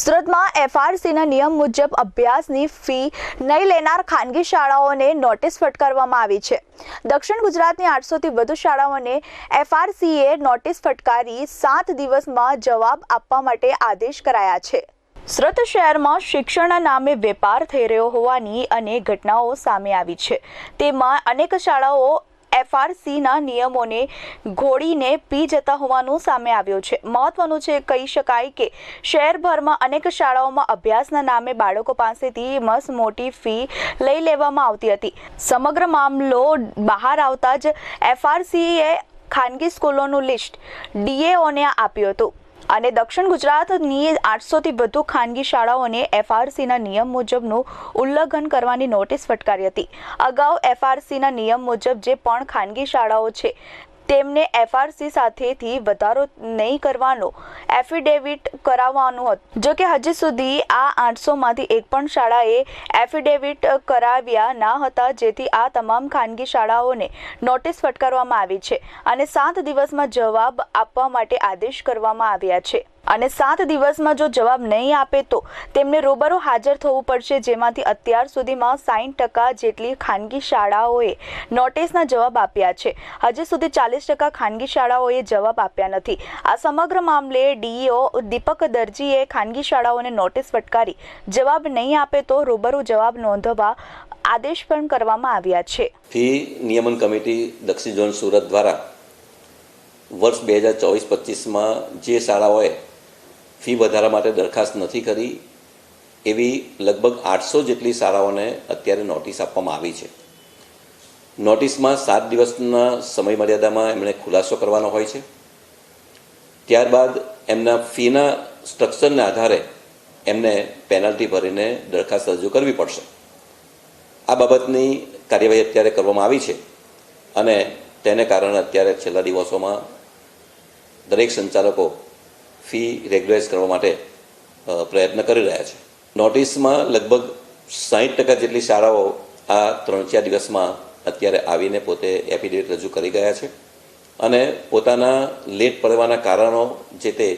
સુરતમાં એફઆરસીના નિયમ મુજબ અભ્યાસની ફી નહીં લેનાર ખાનગી શાળાઓને નોટિસ ફટકારવામાં આવી છે. દક્ષિણ ગુજરાતની આઠસોથી વધુ શાળાઓને એફઆરસીએ નોટિસ ફટકારી સાત દિવસમાં જવાબ આપવા માટે આદેશ કરાયા છે. સુરત શહેરમાં શિક્ષણના નામે વેપાર થઈ રહ્યો હોવાની અનેક ઘટનાઓ સામે આવી છે. તેમાં અનેક શાળાઓ એફઆરસીના નિયમોને ઘોડીને પી જતા હોવાનું સામે આવ્યું છે. મહત્વનું છે, કહી શકાય કે શહેરભરમાં અનેક શાળાઓમાં અભ્યાસના નામે બાળકો પાસેથી મસ મોટી ફી લઈ લેવામાં આવતી હતી. સમગ્ર મામલો બહાર આવતા જ એફઆરસીએ ખાનગી સ્કૂલોનું લિસ્ટ ડીએઓને આપ્યું હતું. અને દક્ષિણ ગુજરાતની આઠસોથી વધુ ખાનગી શાળાઓને એફઆરસીના નિયમ મુજબનું ઉલ્લંઘન કરવાની નોટિસ ફટકારી હતી. અગાઉ એફઆરસીના નિયમ મુજબ જે પણ ખાનગી શાળાઓ છે તેમને એફઆરસી સાથેથી વધારો નહીં કરવાનો એફિડેવિટ કરાવવાનું હતું. જો કે હજી સુધી આ આઠસોમાંથી એક પણ શાળાએ એફિડેવિટ કરાવ્યા ના હતા, જેથી આ તમામ ખાનગી શાળાઓને નોટિસ ફટકારવામાં આવી છે અને સાત દિવસમાં જવાબ આપવા માટે આદેશ કરવામાં આવ્યા છે. અને સાત દિવસમાં જો જવાબ નહીં આપે તો તેમને રૂબરૂ હાજર થવું પડશે, જેમાંથી અત્યાર સુધીમાં સાઠ ટકા જેટલી ખાનગી શાળાઓએ નોટિસના જવાબ આપ્યા છે. હજી સુધી ચાલીસ ટકા ખાનગી શાળાઓએ જવાબ આપ્યા નથી. આ સમગ્ર મામલે ડીઈઓ દીપક દરજીએ ખાનગી શાળાઓને નોટિસ ફટકારી. જવાબ નહીં આપે તો રૂબરૂ જવાબ નોંધવા આદેશ પણ કરવામાં આવ્યા છે. ફી નિયમન કમિટી દક્ષિણ ઝોન સુરત દ્વારા વર્ષ બે હજાર ચોવીસ પચીસમાં જે શાળાઓએ ફી વધારા માટે દરખાસ્ત નથી કરી, એવી લગભગ આઠસો જેટલી શાળાઓને અત્યારે નોટિસ આપવામાં આવી છે. નોટિસમાં સાત દિવસના સમય મર્યાદામાં એમણે ખુલાસો કરવાનો હોય છે. ત્યારબાદ એમના ફીના સ્ટ્રક્ચરને આધારે એમને પેનલ્ટી ભરીને દરખાસ્ત રજૂ કરવી પડશે. આ બાબતની કાર્યવાહી અત્યારે કરવામાં આવી છે અને તેને કારણે અત્યારે છેલ્લા દિવસોમાં દરેક સંચાલકો ફી રેગ્યુલાઇઝ કરવા માટે પ્રયત્ન કરી રહ્યા છે. નોટિસમાં લગભગ સાહીઠ ટકા જેટલી શાળાઓ આ ત્રણ ચાર દિવસમાં અત્યારે આવીને પોતે એફિડેવિટ રજૂ કરી ગયા છે અને પોતાના લેટ પડવાના કારણો જે તે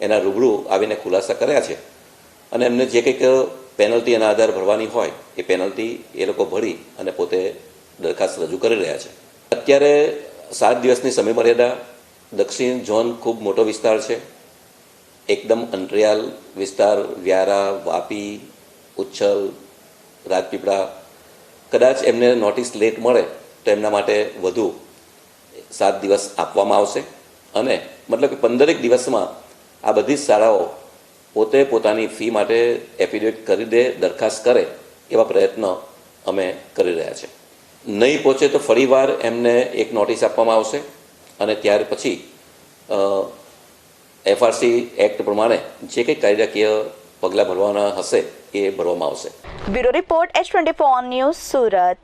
એના રૂબરૂ આવીને ખુલાસા કર્યા છે. અને એમને જે કંઈક પેનલ્ટી એના આધાર ભરવાની હોય, એ પેનલ્ટી એ લોકો ભરી અને પોતે દરખાસ્ત રજૂ કરી રહ્યા છે. અત્યારે સાત દિવસની સમયમર્યાદા દક્ષિણ ઝોન ખૂબ મોટો વિસ્તાર છે. એકદમ અંતરિયાલ વિસ્તાર, વ્યારા, વાપી, ઉચ્છલ, રાજપીપળા. કદાચ એમને નોટિસ લેટ મળે તો એમના માટે વધુ સાત દિવસ આપવામાં આવશે. અને મતલબ કે પંદરેક દિવસમાં આ બધી જ શાળાઓ પોતે પોતાની ફી માટે એફિડેવિટ કરી દે, દરખાસ્ત કરે એવા પ્રયત્નો અમે કરી રહ્યા છે. નહીં પહોંચે તો ફરીવાર એમને એક નોટિસ આપવામાં આવશે અને ત્યાર પછી એફઆરસી એક્ટ પ્રમાણે જે કંઈ કાયદાકીય પગલાં ભરવાના હશે એ ભરવામાં આવશે. Bureau report H twenty four news Surat.